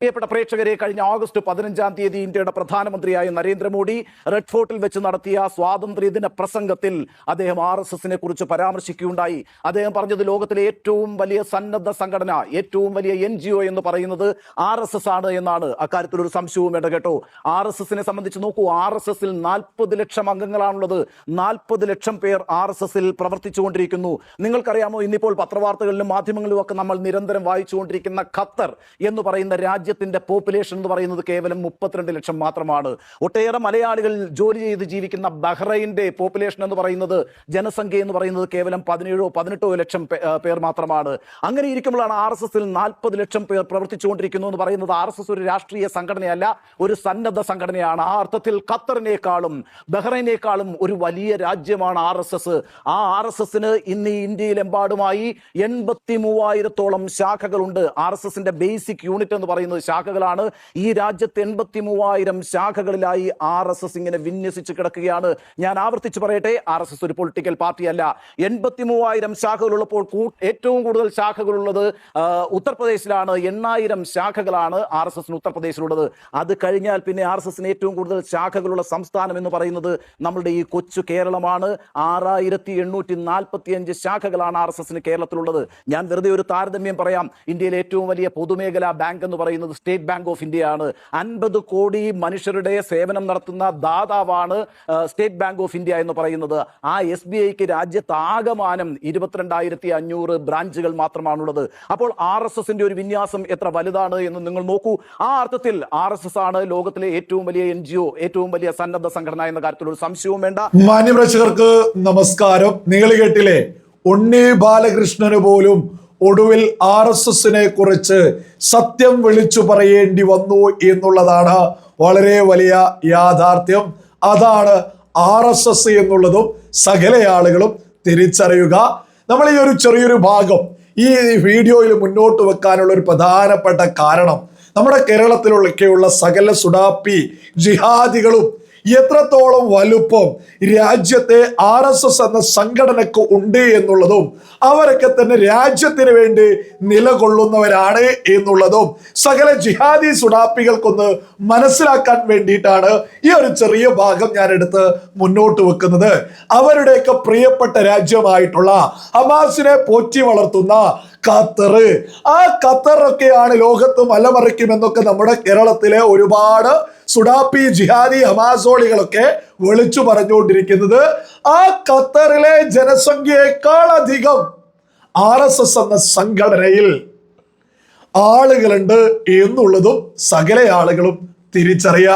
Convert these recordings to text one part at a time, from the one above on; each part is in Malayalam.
പ്രിയപ്പെട്ട പ്രേക്ഷകരെ കഴിഞ്ഞ ഓഗസ്റ്റ് പതിനഞ്ചാം തീയതി ഇന്ത്യയുടെ പ്രധാനമന്ത്രിയായ നരേന്ദ്രമോദി റെഡ് ഫോർട്ടിൽ വെച്ച് നടത്തിയ സ്വാതന്ത്ര്യദിന പ്രസംഗത്തിൽ അദ്ദേഹം ആർ എസ് എസിനെ കുറിച്ച് പരാമർശിക്കുകയുണ്ടായി. അദ്ദേഹം പറഞ്ഞത് ലോകത്തിലെ ഏറ്റവും വലിയ സന്നദ്ധ സംഘടന ഏറ്റവും വലിയ എൻ ജി ഒ എന്ന് പറയുന്നത് ആർ എസ് എസ് ആണ് എന്നാണ്. അക്കാര്യത്തിൽ ഒരു സംശയവും വേണ്ട കേട്ടോ. ആർ എസ് എസിനെ സംബന്ധിച്ച് നോക്കൂ ആർ എസ് എസിൽ നാൽപ്പത് ലക്ഷം അംഗങ്ങളാണുള്ളത്. നാൽപ്പത് ലക്ഷം പേർ ആർ എസ് എസിൽ പ്രവർത്തിച്ചുകൊണ്ടിരിക്കുന്നു. നിങ്ങൾക്കറിയാമോ ഇന്നിപ്പോൾ പത്രവാർത്തകളിലും മാധ്യമങ്ങളിലും ഒക്കെ നമ്മൾ നിരന്തരം വായിച്ചുകൊണ്ടിരിക്കുന്ന ഖത്തർ എന്ന് പറയുന്ന രാജ്യത്തിന്റെ പോപ്പുലേഷൻ എന്ന് പറയുന്നത് കേവലം മുപ്പത്തിരണ്ട് ലക്ഷം മാത്രമാണ്. ഒട്ടേറെ മലയാളികൾ ജോലി ചെയ്ത് ജീവിക്കുന്ന ബഹ്റൈന്റെ പോപ്പുലേഷൻ എന്ന് പറയുന്നത് ജനസംഖ്യ എന്ന് പറയുന്നത് കേവലം പതിനേഴോ പതിനെട്ടോ ലക്ഷം പേർ മാത്രമാണ്. അങ്ങനെ ഇരിക്കുമ്പോഴാണ് ആർ എസ് എസിൽ നാൽപ്പത് ലക്ഷം പേർ പ്രവർത്തിച്ചുകൊണ്ടിരിക്കുന്നു എന്ന് പറയുന്നത് ആർ എസ് എസ് ഒരു രാഷ്ട്രീയ സംഘടനയല്ല ഒരു സന്നദ്ധ സംഘടനയാണ്. ആ അർത്ഥത്തിൽ ഖത്തറിനേക്കാളും ബഹ്റൈനേക്കാളും ഒരു വലിയ രാജ്യമാണ് ആർ എസ് എസ്. ആ ആർ എസ് എസിന് ഇന്ന് ഇന്ത്യയിലെമ്പാടുമായി എൺപത്തി മൂവായിരത്തോളം ശാഖകളുണ്ട്. ആർ എസ് എസിന്റെ ബേസിക് യൂണിറ്റ് എന്ന് പറയുന്നത് ശാഖകളാണ്. ഈ രാജ്യത്ത് എൺപത്തി മൂവായിരം ശാഖകളിലായി ആർ എസ് എസ് ഇങ്ങനെ വിന്യസിച്ച് കിടക്കുകയാണ്. ഞാൻ ആവർത്തിച്ച് പറയട്ടെ ആർ എസ് എസ് ഒരു പൊളിറ്റിക്കൽ പാർട്ടിയല്ല. എൺപത്തി മൂവായിരം ശാഖകളുള്ളപ്പോൾ ഏറ്റവും കൂടുതൽ ശാഖകളുള്ളത് ഉത്തർപ്രദേശിലാണ്. എണ്ണായിരം ശാഖകളാണ് ആർ എസ് എസിന് ഉത്തർപ്രദേശിലുള്ളത്. അത് കഴിഞ്ഞാൽ പിന്നെ ആർ എസ് എസിന് ഏറ്റവും കൂടുതൽ ശാഖകളുള്ള സംസ്ഥാനം എന്ന് പറയുന്നത് നമ്മളുടെ ഈ കൊച്ചു കേരളമാണ്. ആറായിരത്തി എണ്ണൂറ്റി നാൽപ്പത്തി അഞ്ച് ശാഖകളാണ് ആർ എസ് എസിന് കേരളത്തിലുള്ളത്. ഞാൻ വെറുതെ ഒരു താരതമ്യം പറയാം. ഇന്ത്യയിലെ ഏറ്റവും വലിയ പൊതുമേഖലാ ബാങ്ക് എന്ന് പറയുന്നത് സ്റ്റേറ്റ് ബാങ്ക് ഓഫ് ഇന്ത്യ ആണ് അൻപത് കോടി മനുഷ്യരുടെ സേവനം നടത്തുന്ന ദാതാവാണ് സ്റ്റേറ്റ് ബാങ്ക് ഓഫ് ഇന്ത്യ എന്ന് പറയുന്നത്. ആ എസ് ബി ഐക്ക് രാജ്യത്ത് ആകമാനം ഇരുപത്തിരണ്ടായിരത്തി അഞ്ഞൂറ് ബ്രാഞ്ചുകൾ മാത്രമാണുള്ളത്. അപ്പോൾ ആർ എസ് എസിന്റെ ഒരു വിന്യാസം എത്ര വലുതാണ് എന്ന് നിങ്ങൾ നോക്കൂ. ആ അർത്ഥത്തിൽ ആർ എസ് എസ് ആണ് ലോകത്തിലെ ഏറ്റവും വലിയ എൻ ജി ഒ ഏറ്റവും വലിയ സന്നദ്ധ സംഘടന എന്ന കാര്യത്തിൽ ഒരു സംശയവും വേണ്ട. മാന്യപ്രേക്ഷകർക്ക് നമസ്കാരം. നിങ്ങൾ കേട്ടില്ലേ? ഉണ്ണി ബാലകൃഷ്ണന് പോലും ഒടുവിൽ ആർ എസ് എസിനെ കുറിച്ച് സത്യം വിളിച്ചു പറയേണ്ടി വന്നു എന്നുള്ളതാണ് വളരെ വലിയ യാഥാർത്ഥ്യം. അതാണ് ആർ എസ് എസ് എന്നുള്ളതും സകല ആളുകളും തിരിച്ചറിയുക. നമ്മൾ ഈ ഒരു ചെറിയൊരു ഭാഗം ഈ വീഡിയോയിൽ മുന്നോട്ട് വെക്കാനുള്ള ഒരു പ്രധാനപ്പെട്ട കാരണം നമ്മുടെ കേരളത്തിലൊക്കെയുള്ള സകല സുഡാപ്പി ജിഹാദികളും എത്രത്തോളം വലുപ്പം രാജ്യത്തെ ആർ എസ് എസ് എന്ന സംഘടനക്ക് ഉണ്ട് എന്നുള്ളതും അവരൊക്കെ തന്നെ രാജ്യത്തിന് വേണ്ടി നിലകൊള്ളുന്നവരാണ് എന്നുള്ളതും സകല ജിഹാദി സുഡാപ്പികൾക്കൊന്ന് മനസ്സിലാക്കാൻ വേണ്ടിയിട്ടാണ് ഈ ഒരു ചെറിയ ഭാഗം ഞാൻ എടുത്ത് മുന്നോട്ട് വെക്കുന്നത്. അവരുടെയൊക്കെ പ്രിയപ്പെട്ട രാജ്യമായിട്ടുള്ള ഹമാസിനെ പോറ്റി വളർത്തുന്ന ഖത്തർ. ആ ഖത്തറൊക്കെയാണ് ലോകത്ത് മലമറിക്കുമെന്നൊക്കെ നമ്മുടെ കേരളത്തിലെ ഒരുപാട് സുഡാപ്പി ജിഹാദി ഹമാസോളികളൊക്കെ വിളിച്ചു പറഞ്ഞുകൊണ്ടിരിക്കുന്നത് ആ ഖത്തറിലെ ജനസംഖ്യയേക്കാൾ അധികം ആർ എസ് എസ് എന്ന സംഘടനയിൽ ആളുകളുണ്ട് എന്നുള്ളതും സകല ആളുകളും തിരിച്ചറിയ.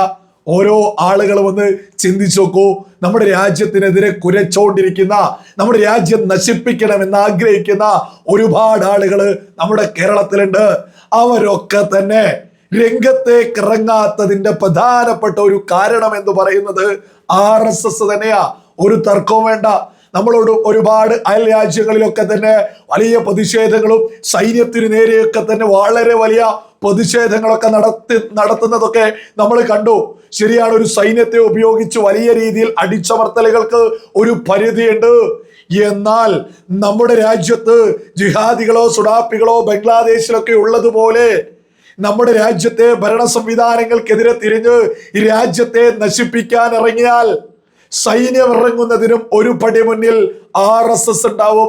ഓരോ ആളുകൾ വന്ന് ചിന്തിച്ചു നോക്കൂ. നമ്മുടെ രാജ്യത്തിനെതിരെ കുരച്ചോണ്ടിരിക്കുന്ന നമ്മുടെ രാജ്യം നശിപ്പിക്കണമെന്ന് ആഗ്രഹിക്കുന്ന ഒരുപാട് ആളുകൾ നമ്മുടെ കേരളത്തിലുണ്ട്. അവരൊക്കെ തന്നെ രംഗത്തേക്ക് ഇറങ്ങാത്തതിന്റെ പ്രധാനപ്പെട്ട ഒരു കാരണം എന്ന് പറയുന്നത് ആർ എസ് എസ് തന്നെയാ. ഒരു തർക്കവും വേണ്ട. നമ്മളോട് ഒരുപാട് അയൽ രാജ്യങ്ങളിലൊക്കെ തന്നെ വലിയ പ്രതിഷേധങ്ങളും സൈന്യത്തിന് നേരെയൊക്കെ തന്നെ വളരെ വലിയ പ്രതിഷേധങ്ങളൊക്കെ നടത്തി നടത്തുന്നതൊക്കെ നമ്മൾ കണ്ടു. ശരിയാണ് ഒരു സൈന്യത്തെ ഉപയോഗിച്ച് വലിയ രീതിയിൽ അടിച്ചമർത്തലുകൾക്ക് ഒരു പരിധിയുണ്ട്. എന്നാൽ നമ്മുടെ രാജ്യത്ത് ജിഹാദികളോ സുഡാപ്പികളോ ബംഗ്ലാദേശിലൊക്കെ ഉള്ളതുപോലെ നമ്മുടെ രാജ്യത്തെ ഭരണ സംവിധാനങ്ങൾക്കെതിരെ തിരിഞ്ഞ് ഈ രാജ്യത്തെ നശിപ്പിക്കാൻ ഇറങ്ങിയാൽ സൈന്യം ഇറങ്ങുന്നതിനും ഒരു പടി മുന്നിൽ ആർ എസ് എസ് ഉണ്ടാവും.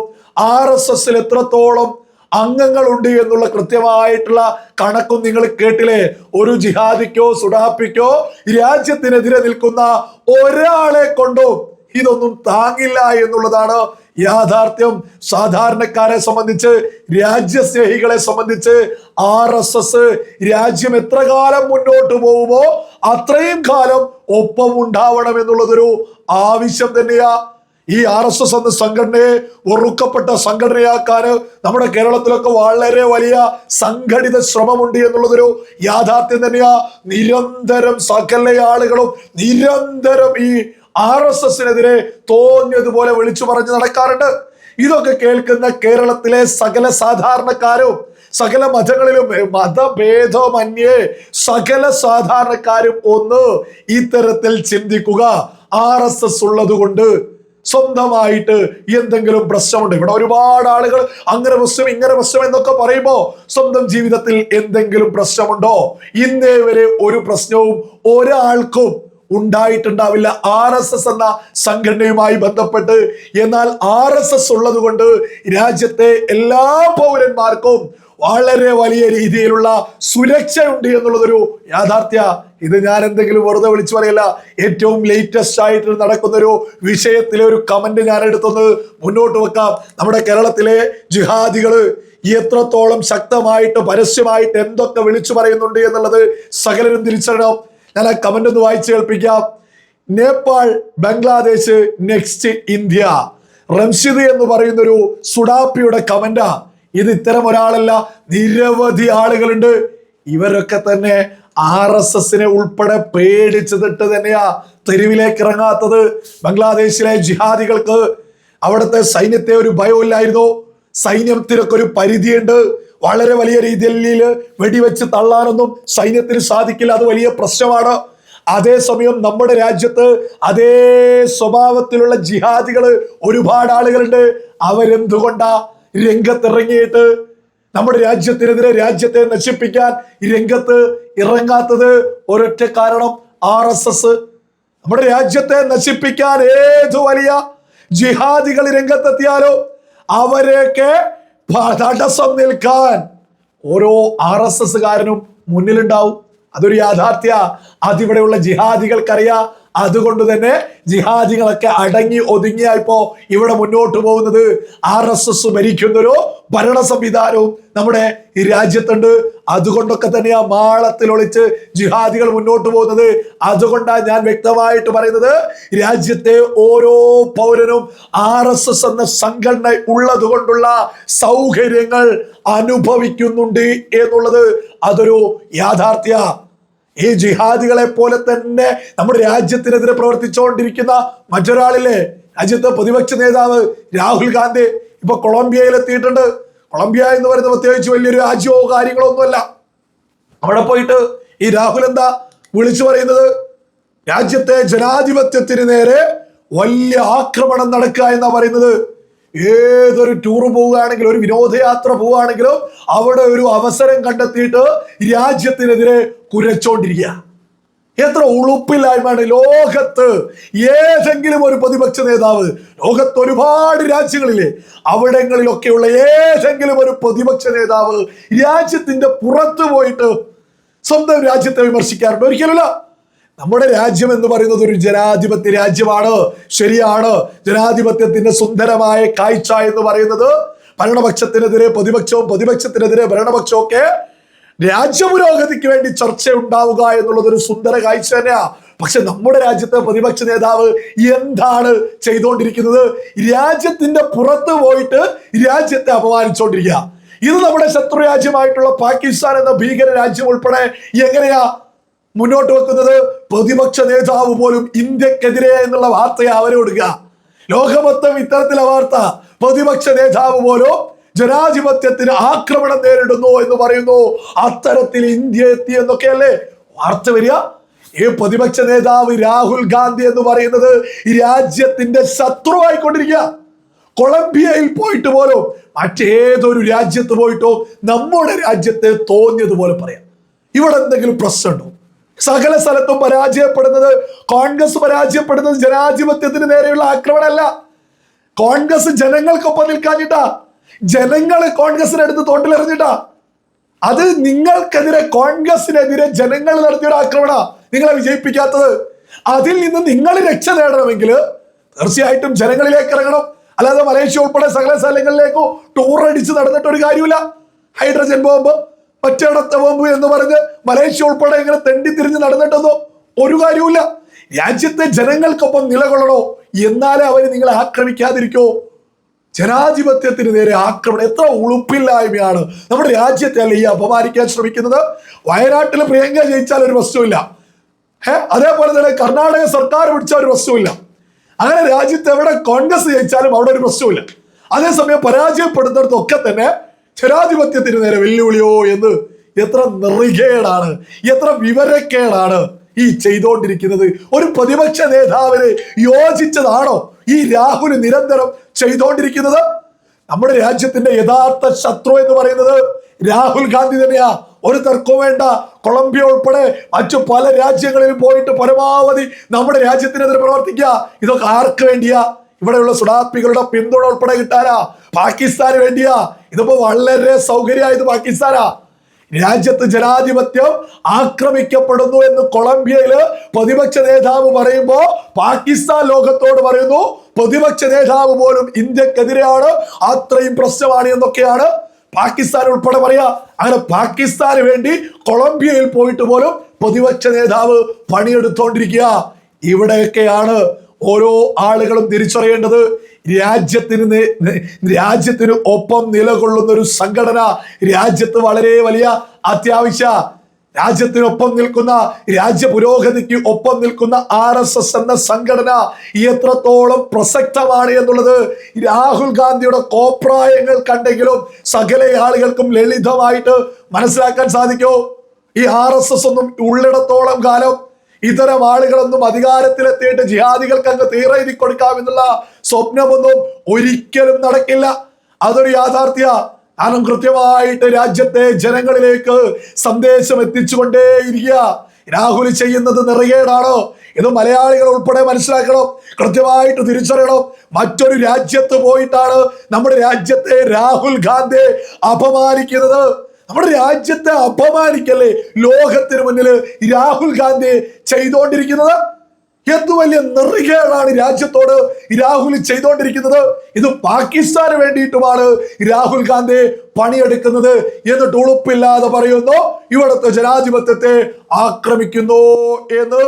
ആർ എസ് എസിൽ എത്രത്തോളം അംഗങ്ങളുണ്ട് എന്നുള്ള കൃത്യമായിട്ടുള്ള കണക്കും നിങ്ങൾ കേട്ടില്ലേ? ഒരു ജിഹാദിക്കോ സുഡാപ്പിക്കോ രാജ്യത്തിനെതിരെ നിൽക്കുന്ന ഒരാളെ കൊണ്ടും ഇതൊന്നും താങ്ങില്ല എന്നുള്ളതാണ് യാഥാർത്ഥ്യം സാധാരണക്കാരെ സംബന്ധിച്ച് രാജ്യസ്നേഹികളെ സംബന്ധിച്ച് ആർ എസ് എസ് രാജ്യം എത്ര കാലം മുന്നോട്ട് പോകുമോ അത്രയും കാലം ഒപ്പം ഉണ്ടാവണം എന്നുള്ളതൊരു ആവശ്യം തന്നെയാ. ഈ ആർ എസ് എസ് എന്ന സംഘടനയെ ഒറുക്കപ്പെട്ട സംഘടനയാക്കാൻ നമ്മുടെ കേരളത്തിലൊക്കെ വളരെ വലിയ സംഘടിത ശ്രമമുണ്ട് എന്നുള്ളതൊരു യാഥാർത്ഥ്യം തന്നെയാ. നിരന്തരം സകല ആളുകളും നിരന്തരം ഈ ആർ എസ് എസിനെതിരെ തോന്നിയതുപോലെ വിളിച്ചു പറഞ്ഞ് നടക്കാറുണ്ട്. ഇതൊക്കെ കേൾക്കുന്ന കേരളത്തിലെ സകല സാധാരണക്കാരും സകല മതങ്ങളിലും മതഭേദമന്യേ സകല സാധാരണക്കാരും ഒന്ന് ഇത്തരത്തിൽ ചിന്തിക്കുക. ആർ എസ് എസ് ഉള്ളത് കൊണ്ട് സ്വന്തമായിട്ട് എന്തെങ്കിലും പ്രശ്നമുണ്ട്. ഇവിടെ ഒരുപാട് ആളുകൾ അങ്ങനെ പ്രശ്നം ഇങ്ങനെ പ്രശ്നം എന്നൊക്കെ പറയുമ്പോ സ്വന്തം ജീവിതത്തിൽ എന്തെങ്കിലും പ്രശ്നമുണ്ടോ? ഇന്നേ വരെ ഒരു പ്രശ്നവും ഒരാൾക്കും ഉണ്ടായിട്ടുണ്ടാവില്ല. ആർ എസ് എസ് എന്ന സംഘടനയുമായി ബന്ധപ്പെട്ട്. എന്നാൽ ആർ എസ് എസ് ഉള്ളത് കൊണ്ട് രാജ്യത്തെ എല്ലാ പൗരന്മാർക്കും വളരെ വലിയ രീതിയിലുള്ള സുരക്ഷയുണ്ട് എന്നുള്ളതൊരു യാഥാർത്ഥ്യ. ഇത് ഞാൻ എന്തെങ്കിലും വെറുതെ വിളിച്ചു പറയില്ല. ഏറ്റവും ലേറ്റസ്റ്റ് ആയിട്ട് നടക്കുന്ന ഒരു വിഷയത്തിലെ ഒരു കമന്റ് ഞാൻ എടുത്തൊന്ന് മുന്നോട്ട് വെക്കാം. നമ്മുടെ കേരളത്തിലെ ജിഹാദികൾ എത്രത്തോളം ശക്തമായിട്ട് പരസ്യമായിട്ട് എന്തൊക്കെ വിളിച്ചു പറയുന്നുണ്ട് എന്നുള്ളത് സകലരും തിരിച്ചറിയണം. ഞാൻ ആ കമന്റ് ഒന്ന് വായിച്ചു കേൾപ്പിക്കാം. Nepal Bangladesh next India. Ramshid എന്ന് പറയുന്ന ഒരു സുഡാപ്പിയുടെ കമന്റാ ഇത് ഇത്തരം ഒരാളല്ല നിരവധി ആളുകളുണ്ട്. ഇവരൊക്കെ തന്നെ ആർ എസ് എസിനെ ഉൾപ്പെടെ പേടിച്ചിട്ട് തന്നെയാ തെരുവിലേക്ക് ഇറങ്ങാത്തത്. ബംഗ്ലാദേശിലെ ജിഹാദികൾക്ക് അവിടുത്തെ സൈന്യത്തെ ഒരു ഭയമില്ലായിരുന്നു സൈന്യത്തിനൊക്കെ ഒരു പരിധിയുണ്ട്. വളരെ വലിയ രീതിയിൽ വെടിവെച്ച് തള്ളാനൊന്നും സൈന്യത്തിന് സാധിക്കില്ല. അത് വലിയ പ്രശ്നമാണ്. അതേസമയം നമ്മുടെ രാജ്യത്ത് അതേ സ്വഭാവത്തിലുള്ള ജിഹാദികൾ ഒരുപാട് ആളുകളുണ്ട്. അവരെന്തുകൊണ്ടാ രംഗത്തിറങ്ങിയിട്ട് നമ്മുടെ രാജ്യത്തിനെതിരെ രാജ്യത്തെ നശിപ്പിക്കാൻ രംഗത്ത് ഇറങ്ങാത്തത്? ഒരൊറ്റ കാരണം ആർ എസ് എസ്. നമ്മുടെ രാജ്യത്തെ നശിപ്പിക്കാൻ ഏതു വലിയ ജിഹാദികൾ രംഗത്തെത്തിയാലോ? അവരെയൊക്കെ തടസ്സം നിൽക്കാൻ. ഓരോ ആർ എസ് എസ്സുകാരനും മുന്നിലുണ്ടാവും. അതൊരു യാഥാർത്ഥ്യ. അതിവിടെയുള്ള ജിഹാദികൾക്കറിയാം. അതുകൊണ്ട് തന്നെ ജിഹാദികളൊക്കെ അടങ്ങി ഒതുങ്ങിയായിപ്പോ ഇവിടെ മുന്നോട്ട് പോകുന്നത്. ആർ എസ് എസ് ഭരിക്കുന്നൊരു ഭരണ സംവിധാനവും നമ്മുടെ ഈ രാജ്യത്തുണ്ട്. അതുകൊണ്ടൊക്കെ തന്നെയാ മാളത്തിൽ ഒളിച്ച് ജിഹാദികൾ മുന്നോട്ട് പോകുന്നത്. അതുകൊണ്ടാണ് ഞാൻ വ്യക്തമായിട്ട് പറയുന്നത് രാജ്യത്തെ ഓരോ പൗരനും ആർ എസ് എസ് എന്ന സംഘടന ഉള്ളത് കൊണ്ടുള്ള സൗകര്യങ്ങൾ അനുഭവിക്കുന്നുണ്ട് എന്നുള്ളത് അതൊരു യാഥാർത്ഥ്യ. ഈ ജിഹാദികളെ പോലെ തന്നെ നമ്മുടെ രാജ്യത്തിനെതിരെ പ്രവർത്തിച്ചുകൊണ്ടിരിക്കുന്ന മറ്റൊരാളില്ലേ? രാജ്യത്തെ പ്രതിപക്ഷ നേതാവ് രാഹുൽ ഗാന്ധി. ഇപ്പൊ കൊളംബിയയിൽ എത്തിയിട്ടുണ്ട് കൊളംബിയ എന്ന് പറയുന്നത് പ്രത്യേകിച്ച് വലിയൊരു രാജ്യമോ കാര്യങ്ങളോ ഒന്നുമല്ല. അവിടെ പോയിട്ട് ഈ രാഹുൽ എന്താ വിളിച്ചു പറയുന്നത്? രാജ്യത്തെ ജനാധിപത്യത്തിന് നേരെ വലിയ ആക്രമണം നടക്കുക എന്നാ പറയുന്നത്. ഏതൊരു ടൂർ പോവുകയാണെങ്കിലും ഒരു വിനോദയാത്ര പോവുകയാണെങ്കിലും അവിടെ ഒരു അവസരം കണ്ടെത്തിയിട്ട് രാജ്യത്തിനെതിരെ കുരച്ചോണ്ടിരിക്കുക. എത്ര ഉളുപ്പില്ലായ്മയാണ് ലോകത്ത് ഏതെങ്കിലും ഒരു പ്രതിപക്ഷ നേതാവ്. ലോകത്ത് ഒരുപാട് രാജ്യങ്ങളിലെ അവിടങ്ങളിലൊക്കെയുള്ള ഏതെങ്കിലും ഒരു പ്രതിപക്ഷ നേതാവ് രാജ്യത്തിന്റെ പുറത്ത് പോയിട്ട് സ്വന്തം രാജ്യത്തെ വിമർശിക്കാറുണ്ട്. ഒരിക്കലല്ല നമ്മുടെ രാജ്യം എന്ന് പറയുന്നത് ഒരു ജനാധിപത്യ രാജ്യമാണ്. ശരിയാണ്. ജനാധിപത്യത്തിന്റെ സുന്ദരമായ കാഴ്ച എന്ന് പറയുന്നത് ഭരണപക്ഷത്തിനെതിരെ പ്രതിപക്ഷവും പ്രതിപക്ഷത്തിനെതിരെ ഭരണപക്ഷവും ഒക്കെ രാജ്യപുരോഗതിക്ക് വേണ്ടി ചർച്ച ഉണ്ടാവുക എന്നുള്ളത് ഒരു സുന്ദര കാഴ്ച തന്നെയാ. പക്ഷെ നമ്മുടെ രാജ്യത്തെ പ്രതിപക്ഷ നേതാവ് എന്താണ് ചെയ്തുകൊണ്ടിരിക്കുന്നത് രാജ്യത്തിന്റെ പുറത്ത് പോയിട്ട് രാജ്യത്തെ അപമാനിച്ചുകൊണ്ടിരിക്കുക ഇത് നമ്മുടെ ശത്രു രാജ്യമായിട്ടുള്ള പാകിസ്ഥാൻ എന്ന ഭീകര രാജ്യം ഉൾപ്പെടെ എങ്ങനെയാ മുന്നോട്ട് വെക്കുന്നത്? പ്രതിപക്ഷ നേതാവ് പോലും ഇന്ത്യക്കെതിരെ എന്നുള്ള വാർത്തയെ കൊടുക്കുക ലോകമൊത്തം ഇത്തരത്തിലെ വാർത്ത. പ്രതിപക്ഷ നേതാവ് പോലും ജനാധിപത്യത്തിന് ആക്രമണം നേരിടുന്നു എന്ന് പറയുന്നു. അത്തരത്തിൽ ഇന്ത്യ എത്തി എന്നൊക്കെയല്ലേ വാർത്ത വരിക. ഈ പ്രതിപക്ഷ നേതാവ് രാഹുൽ ഗാന്ധി എന്ന് പറയുന്നത് ഈ രാജ്യത്തിന്റെ ശത്രുവായിക്കൊണ്ടിരിക്കുക. കൊളംബിയയിൽ പോയിട്ട് പോലും മറ്റേതൊരു രാജ്യത്ത് പോയിട്ടോ നമ്മുടെ രാജ്യത്തെ തോന്നിയതുപോലെ പറയാം. ഇവിടെ എന്തെങ്കിലും പ്രശ്നമുണ്ടോ? സകല സ്ഥലത്തും പരാജയപ്പെടുന്നത് കോൺഗ്രസ് പരാജയപ്പെടുന്നത് ജനാധിപത്യത്തിന് നേരെയുള്ള ആക്രമണമല്ല. കോൺഗ്രസ് ജനങ്ങൾക്കൊപ്പം നിൽക്കാഞ്ഞിട്ടാ. ജനങ്ങൾ കോൺഗ്രസിനെടുത്ത് തോട്ടിലെറിഞ്ഞിട്ടാ. അത് നിങ്ങൾക്കെതിരെ കോൺഗ്രസിനെതിരെ ജനങ്ങൾ നടത്തിയൊരു ആക്രമണ നിങ്ങളെ വിജയിപ്പിക്കാത്തത്. അതിൽ നിന്ന് നിങ്ങൾ രക്ഷ നേടണമെങ്കിൽ തീർച്ചയായിട്ടും ജനങ്ങളിലേക്ക് ഇറങ്ങണം. അല്ലാതെ മലേഷ്യ ഉൾപ്പെടെ സകല സ്ഥലങ്ങളിലേക്കോ ടൂർ അടിച്ച് നടന്നിട്ട് ഒരു കാര്യമില്ല. ഹൈഡ്രജൻ ബോംബ് ഒറ്റയിടത്ത ബോംബ് എന്ന് പറഞ്ഞ് മലേഷ്യ ഉൾപ്പെടെ ഇങ്ങനെ തെണ്ടി തിരിഞ്ഞ് നടന്നിട്ടൊന്നും ഒരു കാര്യവുമില്ല. രാജ്യത്തെ ജനങ്ങൾക്കൊപ്പം നിലകൊള്ളണോ? എന്നാലേ അവർ നിങ്ങളെ ആക്രമിക്കാതിരിക്കോ. ജനാധിപത്യത്തിന് നേരെ ആക്രമണം. എത്ര ഉളുപ്പില്ലായ്മയാണ് നമ്മുടെ രാജ്യത്തെ അല്ലേ ഈ അപമാനിക്കാൻ ശ്രമിക്കുന്നത്? വയനാട്ടിൽ പ്രിയങ്ക ജയിച്ചാൽ ഒരു പ്രശ്നമില്ല ഏ അതേപോലെ തന്നെ കർണാടക സർക്കാർ പിടിച്ചാൽ ഒരു പ്രശ്നമില്ല അങ്ങനെ രാജ്യത്ത് എവിടെ കോൺഗ്രസ് ജയിച്ചാലും അവിടെ ഒരു പ്രശ്നമില്ല അതേസമയം പരാജയപ്പെടുന്നിടത്തൊക്കെ തന്നെ ജനാധിപത്യത്തിന് നേരെ വെല്ലുവിളിയോ എന്ന് എത്ര നിറികേടാണ് എത്ര വിവരക്കേടാണ്. ഈ ചെയ്തുകൊണ്ടിരിക്കുന്നത് ഒരു പ്രതിപക്ഷ നേതാവിന് യോജിച്ചതാണോ ഈ രാഹുൽ നിരന്തരം ചെയ്തുകൊണ്ടിരിക്കുന്നത് നമ്മുടെ രാജ്യത്തിന്റെ യഥാർത്ഥ ശത്രു എന്ന് പറയുന്നത് രാഹുൽ ഗാന്ധി തന്നെയാ. ഒരു തർക്കവും വേണ്ട. കൊളംബിയ ഉൾപ്പെടെ മറ്റു പല രാജ്യങ്ങളിൽ പോയിട്ട് പരമാവധി നമ്മുടെ രാജ്യത്തിനെതിരെ പ്രവർത്തിക്കുക. ഇതൊക്കെ ആർക്ക് വേണ്ടിയാ? ഇവിടെയുള്ള സുഡാപ്പികളുടെ പിന്തുണ ഉൾപ്പെടെ കിട്ടാനാ. പാകിസ്ഥാന് വേണ്ടിയാ. ഇതിപ്പോ വളരെ സൗകര്യമായത് പാകിസ്ഥാനാ. രാജ്യത്ത് ജനാധിപത്യം ആക്രമിക്കപ്പെടുന്നു എന്ന് കൊളംബിയയിൽ പ്രതിപക്ഷ നേതാവ് പറയുമ്പോ പാകിസ്ഥാൻ ലോകത്തോട് പറയുന്നു പ്രതിപക്ഷ നേതാവ് പോലും ഇന്ത്യക്കെതിരെയാണ് അത്രയും പ്രശ്നമാണ് എന്നൊക്കെയാണ് പാകിസ്ഥാൻ ഉൾപ്പെടെ പറയാ. അങ്ങനെ പാകിസ്ഥാന് വേണ്ടി കൊളംബിയയിൽ പോയിട്ട് പോലും പ്രതിപക്ഷ നേതാവ് പണിയെടുത്തോണ്ടിരിക്കുക. ഇവിടെയൊക്കെയാണ് ഓരോ ആളുകളും തിരിച്ചറിയേണ്ടത് രാജ്യത്തിന് രാജ്യത്തിന് ഒപ്പം നിലകൊള്ളുന്ന ഒരു സംഘടന. രാജ്യത്ത് വളരെ വലിയ അത്യാവശ്യ രാജ്യത്തിനൊപ്പം നിൽക്കുന്ന രാജ്യ പുരോഗതിക്ക് ഒപ്പം നിൽക്കുന്ന ആർ എസ് എസ് എന്ന സംഘടന എത്രത്തോളം പ്രസക്തമാണ് എന്നുള്ളത് രാഹുൽ ഗാന്ധിയുടെ കോപ്രായങ്ങൾ കണ്ടെങ്കിലും സകല ആളുകൾക്കും ലളിതമായിട്ട് മനസ്സിലാക്കാൻ സാധിക്കോ. ഈ ആർ എസ് എസ് ഒന്നും ഉള്ളിടത്തോളം കാലം ഇത്തരം ആളുകളൊന്നും അധികാരത്തിലെത്തിയിട്ട് ജിഹാദികൾക്ക് അങ്ങ് തീറെഴുതി കൊടുക്കാം എന്നുള്ള സ്വപ്നമൊന്നും ഒരിക്കലും നടക്കില്ല. അതൊരു യാഥാർത്ഥ്യ. കാരണം കൃത്യമായിട്ട് രാജ്യത്തെ ജനങ്ങളിലേക്ക് സന്ദേശം എത്തിച്ചുകൊണ്ടേയിരിക്കുക. രാഹുൽ ചെയ്യുന്നത് നിറയേടാണോ ഇത് മലയാളികൾ ഉൾപ്പെടെ മനസ്സിലാക്കണം. കൃത്യമായിട്ട് തിരിച്ചറിയണം. മറ്റൊരു രാജ്യത്ത് പോയിട്ടാണ് നമ്മുടെ രാജ്യത്തെ രാഹുൽ ഗാന്ധി അപമാനിക്കുന്നത്. നമ്മുടെ രാജ്യത്തെ അപമാനിക്കല്ലേ ലോകത്തിന് മുന്നിൽ രാഹുൽ ഗാന്ധി ചെയ്തുകൊണ്ടിരിക്കുന്നത് എന്ത് വലിയ നെറികേടാണ് രാജ്യത്തോട് രാഹുൽ ചെയ്തുകൊണ്ടിരിക്കുന്നത് ഇത് പാകിസ്ഥാന് വേണ്ടിയിട്ടുമാണ് രാഹുൽ ഗാന്ധി പണിയെടുക്കുന്നത് എന്നിട്ട് ഉളുപ്പില്ലാതെ പറയുന്നു ഇവിടുത്തെ ജനാധിപത്യത്തെ ആക്രമിക്കുന്നു എന്ന്.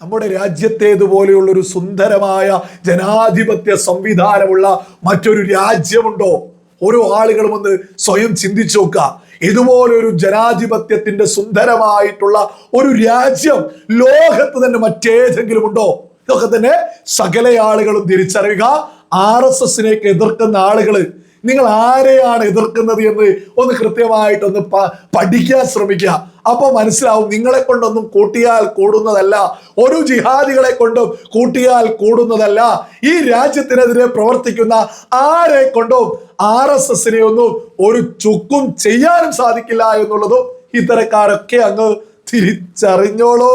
നമ്മുടെ രാജ്യത്തേതുപോലെയുള്ള ഒരു സുന്ദരമായ ജനാധിപത്യ സംവിധാനമുള്ള മറ്റൊരു രാജ്യമുണ്ടോ? ഓരോ ആളുകളും ഒന്ന് സ്വയം ചിന്തിച്ചു നോക്കുക. ഇതുപോലെ ഒരു ജനാധിപത്യത്തിന്റെ സുന്ദരമായിട്ടുള്ള ഒരു രാജ്യം ലോകത്ത് തന്നെ മറ്റേതെങ്കിലും ഉണ്ടോ? ഇതൊക്കെ തന്നെ സകല ആളുകളും തിരിച്ചറിയുക. ആർ എസ് എസിനേക്ക് എതിർക്കുന്ന ആളുകൾ നിങ്ങൾ ആരെയാണ് എതിർക്കുന്നത് എന്ന് ഒന്ന് കൃത്യമായിട്ടൊന്ന് പഠിക്കാൻ ശ്രമിക്കുക. അപ്പൊ മനസ്സിലാവും നിങ്ങളെ കൊണ്ടൊന്നും കൂട്ടിയാൽ കൂടുന്നതല്ല. ഒരു ജിഹാദികളെ കൊണ്ടും കൂട്ടിയാൽ കൂടുന്നതല്ല. ഈ രാജ്യത്തിനെതിരെ പ്രവർത്തിക്കുന്ന ആരെ കൊണ്ടും ആർ എസ് എസിനെ ഒന്നും ഒരു ചുക്കും ചെയ്യാനും സാധിക്കില്ല എന്നുള്ളതും ഇത്തരക്കാരൊക്കെ അങ്ങ് തിരിച്ചറിഞ്ഞോളൂ.